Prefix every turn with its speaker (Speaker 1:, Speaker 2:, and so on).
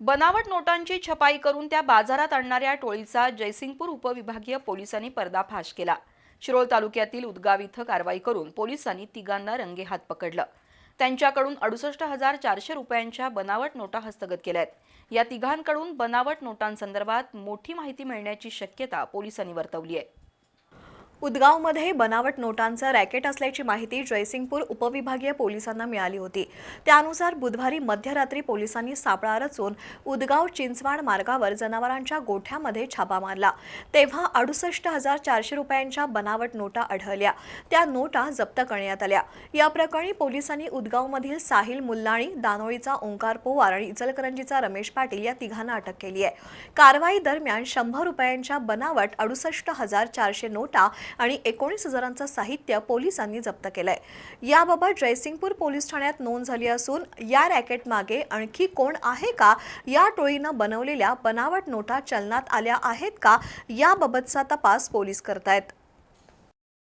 Speaker 1: बनावट नोटांची छपाई करून त्या बाजारात आणणाऱ्या टोळीचा जयसिंगपूर उपविभागीय पोलिसांनी पर्दाफाश केला. शिरोळ तालुक्यातील उदगाव इथं कारवाई करून पोलिसांनी तिघांना रंगेहात पकडलं. त्यांच्याकडून अडुसष्ट हजार चारशे रुपयांच्या बनावट नोटा हस्तगत केल्या आहेत या तिघांकडून बनावट नोटांसंदर्भात मोठी माहिती मिळण्याची शक्यता पोलिसांनी वर्तवली आहे.
Speaker 2: उदगावमध्ये बनावट नोटांचं रॅकेट असल्याची माहिती जयसिंगपूर उपविभागीय पोलिसांना मिळाली होती. त्यानुसार बुधवारी मध्यरात्री पोलिसांनी सापळा रचून उदगाव चिंचवाड मार्गावर जनावरांच्या गोठ्यामध्ये छापा मारला. तेव्हा अडुसष्ट हजार चारशे रुपयांच्या बनावट नोटा आढळल्या. त्या नोटा जप्त करण्यात आल्या. या प्रकरणी पोलिसांनी उदगावमधील साहिल मुल्लाणी दानोळीचा ओंकार पोवार आणि इचलकरंजीचा रमेश पाटील या तिघांना अटक केली आहे. कारवाई दरम्यान शंभर रुपयांच्या बनावट अडुसष्ट हजार चारशे नोटा आणि एकोणीस हजारांचं साहित्य पोलिसांनी जप्त केलंय. याबाबत जयसिंगपूर पोलीस ठाण्यात नोंद झाली असून या रॅकेट मागे आणखी कोण आहे का? या टोळीनं बनवलेल्या बनावट नोटा चलनात आल्या आहेत का? याबाबतचा तपास पोलीस करतायत.